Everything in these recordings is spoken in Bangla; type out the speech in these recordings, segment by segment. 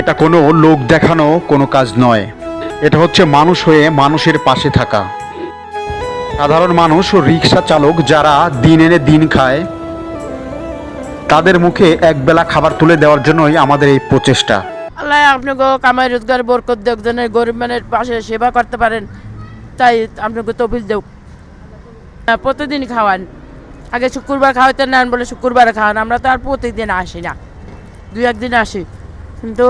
এটা কোনো লোক দেখানো কোনো কাজ নয়। এটা হচ্ছে মানুষ হয়ে মানুষের পাশে থাকা। সাধারণ মানুষ ও রিক্সা চালক যারা দিন এনে দিন খায়, তাদের মুখে একবেলা খাবার তুলে দেওয়ার জন্যই আমাদের এই প্রচেষ্টা। আল্লাহ আপনাকে কামাই, রোজগার, বরকত দেব যেন গরিব মানের পাশে সেবা করতে পারেন। তাই আপনাকে তফিল দেব প্রতিদিন খাওয়ান। আগে শুক্রবার খাওয়াইতে নেন বলে শুক্রবারে খাওয়ান। আমরা তো আর প্রতিদিন আসি না। দুই একদিন আসি। কিন্তু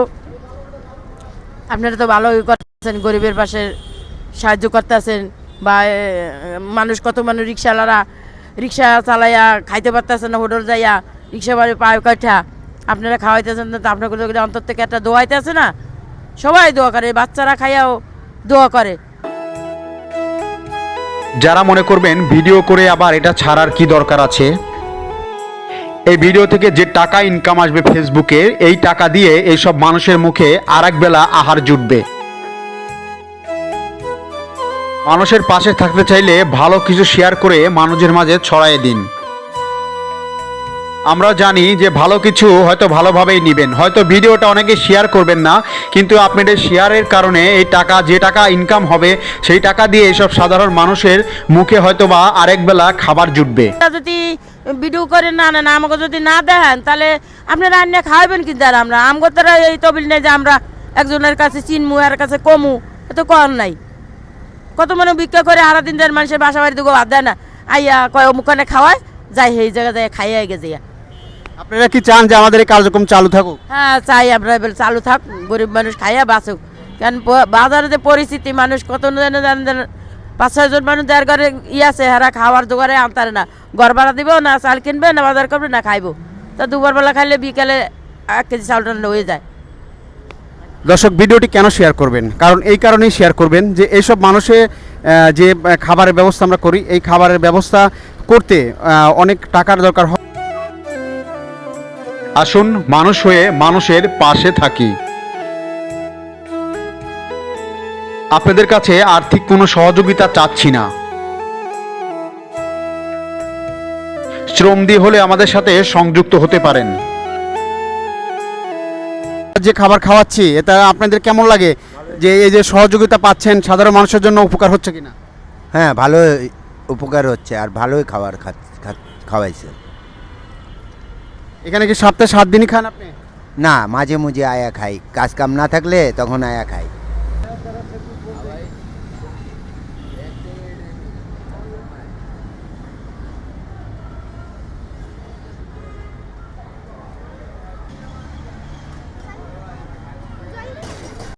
আপনারা তো ভালোই করতেছেন, গরিবের পাশে সাহায্য করতেছেন বা মানুষ কত মানুষ রিক্সাওয়ালারা রিক্সা চালাইয়া খাইতে পারতেছে না, হোটেল যাইয়া রিক্সা বাড়ি পায়ে কাঠা আপনারা খাওয়াইতেছেন না তো আপনাকে তো অন্তর থেকে একটা দোয়াইতে আছে না? সবাই দোয়া করে, বাচ্চারা খাইয়াও দোয়া করে। যারা মনে করবেন, ভিডিও করে আবার এটা ছাড়ার কি দরকার আছে? এই ভিডিও থেকে যে টাকা ইনকাম আসবে ফেসবুকে এই টাকা দিয়ে এইসব মানুষের মুখে আর বেলা আহার জুটবে। মানুষের পাশে থাকতে চাইলে ভালো কিছু শেয়ার করে মানুষের মাঝে ছড়াই দিন। আমরা জানি যে ভালো কিছু হয়তো ভালোভাবেই নেবেন। হয়তো ভিডিওটা অনেকে শেয়ার করবেন না, কিন্তু আপনাদের শেয়ারের কারণে এই টাকা, যে টাকা ইনকাম হবে, সেই টাকা দিয়ে এইসব সাধারণ মানুষের মুখে হয়তো বা আরেক বেলা খাবার জুটবে। ভিডিও করে না না আমাকে যদি না দেখেন তাহলে আপনি রান্না খাওয়াবেন কি দ্বারা আমরা? আমগো তারা এই তবিল নেই যে আমরা একজনের কাছে চিনমু আর কাছে কমু এত কর নাই। কত মানে ভিক্ষা করে সারা দিন দেন মানুষের বাসা বাড়ি দুগো ভাত দেয় না। আইয়া কয় অমুখানে খাওয়ায় যাই সেই জায়গায় যাই খাইয়া গেছে আপনারা কি চান যে আমাদের এই কার্যক্রম চালু থাকুক? হ্যাঁ চাই আমরা এবার চালু থাক গরিব মানুষ খাইয়া বাঁচুক। কারণ বাজারে যে পরিস্থিতি মানুষ কত জানে জানেন পাঁচ ছয়জন মানুষ যার ঘরে ই আছে হারা খাওয়ার জোগাড়ে আনতারে না। ঘর ভাড়া দিব না চাল কিনবে না বাজার করবে না খাইবো। তা দুবার বেলা খাইলে বিকালে এক কেজি চাউলটা হয়ে যায়। দর্শক ভিডিওটি কেন শেয়ার করবেন? কারণ এই কারণেই শেয়ার করবেন যে এইসব মানুষে যে খাবারের ব্যবস্থা আমরা করি এই খাবারের ব্যবস্থা করতে অনেক টাকার দরকার হয়। আসুন মানুষ হয়ে মানুষের পাশে থাকি। আপনাদের কাছে আর্থিক কোনো সহযোগিতা চাচ্ছি না। শ্রম দিয়ে হলে আমাদের সাথে সংযুক্ত হতে পারেন। যে খাবার খাওয়াচ্ছি এটা আপনাদের কেমন লাগে? যে এই যে সহযোগিতা পাচ্ছেন সাধারণ মানুষের জন্য উপকার হচ্ছে কিনা? হ্যাঁ ভালো উপকার হচ্ছে আর ভালোই খাবার খাওয়াইছে। এখানে কি সপ্তাহে সাত দিনই খান আপনি? না মাঝে মুঝে আয়া খাই। কাজ কাম না থাকলে তখন আয়া খাই।